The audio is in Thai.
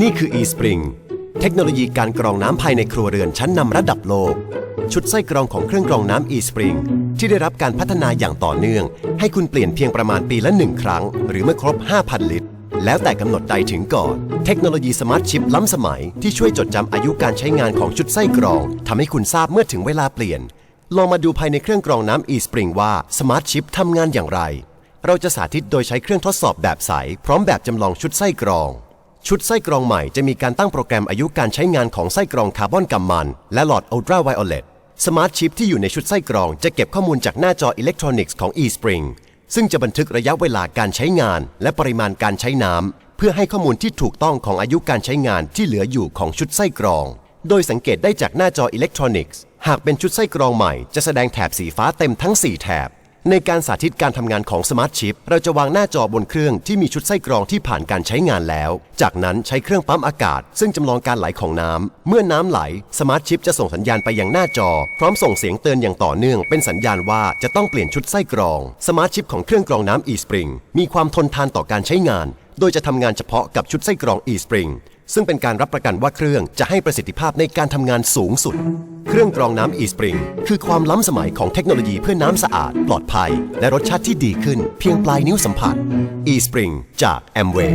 นี่คือ eSpring เทคโนโลยีการกรองน้ำภายในครัวเรือนชั้นนำระดับโลก ชุดไส้กรองของเครื่องกรองน้ำ eSpring ที่ได้รับการพัฒนาอย่างต่อเนื่อง ให้คุณเปลี่ยนเพียงประมาณปีละหนึ่งครั้ง หรือเมื่อครบ 5,000 ลิตร แล้วแต่กำหนดใดถึงก่อน เทคโนโลยีสมาร์ทชิปล้ำสมัย ที่ช่วยจดจำอายุการใช้งานของชุดไส้กรองทำให้คุณทราบเมื่อถึงเวลาเปลี่ยน ลองมาดูภายในเครื่องกรองน้ำ eSpring ว่าสมาร์ทชิปทำงานอย่างไร เราจะสาธิตโดยใช้เครื่องทดสอบแบบใส พร้อมแบบจำลองชุดไส้กรอง ชุดไส้กรองใหม่จะมีการตั้งโปรแกรมอายุการใช้งานของไส้กรองคาร์บอนกัมมัน และหลอดอัลตราไวโอเลตสมาร์ทชิปที่อยู่ในชุดไส้กรองจะเก็บข้อมูลจากหน้าจออิเล็กทรอนิกส์ของ eSpring ซึ่งจะบันทึกระยะเวลาการใช้งาน และปริมาณการใช้น้ำ เพื่อให้ข้อมูลที่ถูกต้องของอายุการใช้งานที่เหลืออยู่ของชุดไส้กรอง โดยสังเกตได้จากหน้าจออิเล็กทรอนิกส์ หากเป็นชุดไส้กรองใหม่จะแสดงแถบสีฟ้าเต็มทั้ง 4 แถบ ในการสาธิตการทำงานของสมาร์ทชิปเราจะวางหน้าจอบนเครื่องที่มีชุดไส้กรองที่ผ่านการใช้งานแล้ว จากนั้นใช้เครื่องปั๊มอากาศ ซึ่งจำลองการไหลของน้ำ เมื่อน้ำไหล สมาร์ทชิปจะส่งสัญญาณไปยังหน้าจอ พร้อมส่งเสียงเตือนอย่างต่อเนื่อง เป็นสัญญาณว่าจะต้องเปลี่ยนชุดไส้กรอง สมาร์ทชิปของเครื่องกรองน้ำ eSpring มีความทนทานต่อการใช้งาน โดยจะทำงานเฉพาะกับชุดไส้กรอง eSpring ซึ่งเป็นการรับประกันว่าเครื่องจะให้ประสิทธิภาพในการทำงานสูงสุด เครื่องกรองน้ำ eSpring คือความล้ำสมัยของเทคโนโลยีเพื่อน้ำสะอาด ปลอดภัย และรสชาติที่ดีขึ้น เพียงปลายนิ้วสัมผัส eSpring จาก Amway